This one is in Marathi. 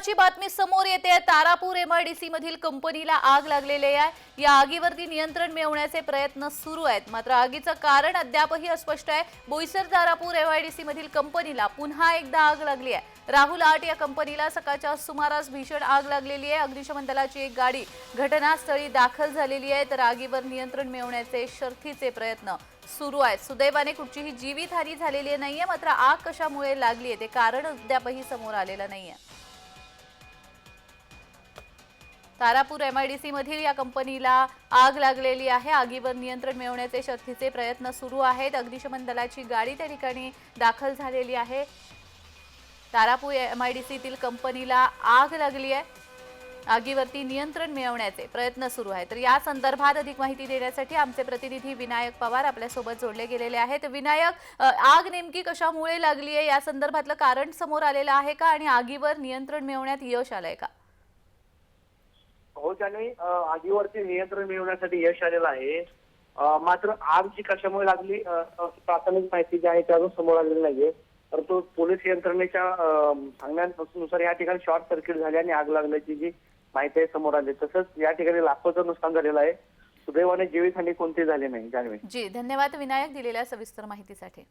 महत्वाची बातमी समोर येते. तारापूर एमआयडीसी मधील कंपनीला आग लागलेली आहे. या आगीवरती नियंत्रण मिळवण्याचे प्रयत्न सुरू आहेत. मात्र आगीचं कारण अद्यापही अस्पष्ट आहे. बोईसर तारापूर एमआयडीसी मधील कंपनीला पुन्हा एकदा आग लागली आहे. राहुल आट या कंपनीला सकाळच्या सुमारास भीषण आग लागलेली आहे. अग्निशमन दलाची एक गाडी घटनास्थळी दाखल झालेली आहे. तर आगीवर नियंत्रण मिळवण्याचे शर्थीचे प्रयत्न सुरू आहेत. सुदैवाने कुठचीही जीवितहानी झालेली नाहीये. मात्र आग कशामुळे लागली आहे ते कारण अद्यापही समोर आलेलं नाहीये. तारापूर एमआयडीसी मधील या कंपनीला आग लागलेली आहे. आगीवर नियंत्रण मिळवण्याचे शर्थीचे प्रयत्न सुरू आहेत. अग्निशमन दलाची गाडी त्या ठिकाणी दाखल झालेली आहे. तारापूर एमआयडीसीतील कंपनीला आग लागली आहे. आगीवरती नियंत्रण मिळवण्याचे प्रयत्न सुरू आहेत. तर या संदर्भात अधिक माहिती देण्यासाठी आमचे प्रतिनिधी विनायक पवार आपल्यासोबत जोडले गेलेले आहेत. विनायक आग नेमकी कशामुळे लागली आहे? या संदर्भातलं कारण समोर आलेलं आहे का? आणि आगीवर नियंत्रण मिळवण्यात यश आलंय का? हो त्याने आगीवरती नियंत्रण मिळवण्यासाठी यश आलेलं आहे. मात्र आग जी कशामुळे लागली प्राथमिक माहिती जी आहे ती अजून समोर आलेली नाहीये. परंतु पोलीस यंत्रणेच्या सांगण्यानुसार या ठिकाणी शॉर्ट सर्किट झाली आणि आग लागल्याची जी माहिती आहे समोर आली. तसंच या ठिकाणी लाखोचं नुकसान झालेलं आहे. सुदैवाने जीवितहानी कोणती झाली नाही जाणवे जी धन्यवाद विनायक दिलेल्या सविस्तर माहितीसाठी.